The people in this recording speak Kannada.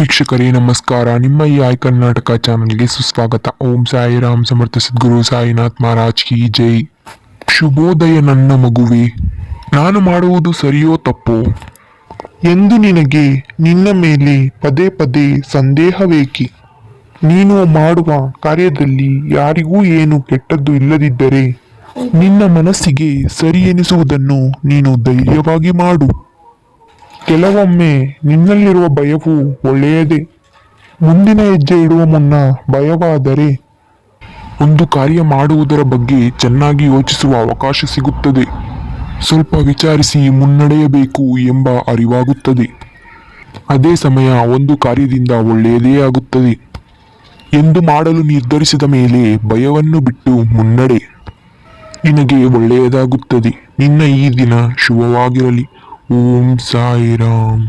ವೀಕ್ಷಕರೇ, ನಮಸ್ಕಾರ. ನಿಮ್ಮ ಈ ಆಯ್ ಕರ್ನಾಟಕ ಚಾನಲ್ಗೆ ಸುಸ್ವಾಗತ. ಓಂ ಸಾಯಿ ರಾಮ್ ಸಮರ್ಥ ಸದ್ಗುರು ಸಾಯಿನಾಥ್ ಮಹಾರಾಜ್ ಕಿ ಜೈ. ಶುಭೋದಯ ನನ್ನ ಮಗುವೆ. ನಾನು ಮಾಡುವುದು ಸರಿಯೋ ತಪ್ಪೋ? ಎಂದು ನಿನಗೆ ನಿನ್ನ ಮೇಲೆ ಪದೇ ಪದೇ ಸಂದೇಹವೇಕೆ? ನೀನು ಮಾಡುವ ಕಾರ್ಯದಲ್ಲಿ ಯಾರಿಗೂ ಏನು ಕೆಟ್ಟದ್ದು ಇಲ್ಲದಿದ್ದರೆ, ನಿನ್ನ ಮನಸ್ಸಿಗೆ ಸರಿ ಎನಿಸುವುದನ್ನು ನೀನು ಧೈರ್ಯವಾಗಿ ಮಾಡು. ಕೆಲವೊಮ್ಮೆ ನಿನ್ನಲ್ಲಿರುವ ಭಯವು ಒಳ್ಳೆಯದೇ. ಮುಂದಿನ ಹೆಜ್ಜೆ ಇಡುವ ಮುನ್ನ ಭಯವಾದರೆ ಒಂದು ಕಾರ್ಯ ಮಾಡುವುದರ ಬಗ್ಗೆ ಚೆನ್ನಾಗಿ ಯೋಚಿಸುವ ಅವಕಾಶ ಸಿಗುತ್ತದೆ. ಸ್ವಲ್ಪ ವಿಚಾರಿಸಿ ಮುನ್ನಡೆಯಬೇಕು ಎಂಬ ಅರಿವಾಗುತ್ತದೆ. ಅದೇ ಸಮಯ ಒಂದು ಕಾರ್ಯದಿಂದ ಒಳ್ಳೆಯದೇ ಆಗುತ್ತದೆ. ಎಂದು ಮಾಡಲು ನಿರ್ಧರಿಸಿದ ಮೇಲೆ ಭಯವನ್ನು ಬಿಟ್ಟು ಮುನ್ನಡೆ. ನಿನಗೆ ಒಳ್ಳೆಯದಾಗುತ್ತದೆ. ನಿನ್ನ ಈ ದಿನ ಶುಭವಾಗಿರಲಿ. ಓಂ ಸಾಯಿರಾಮ್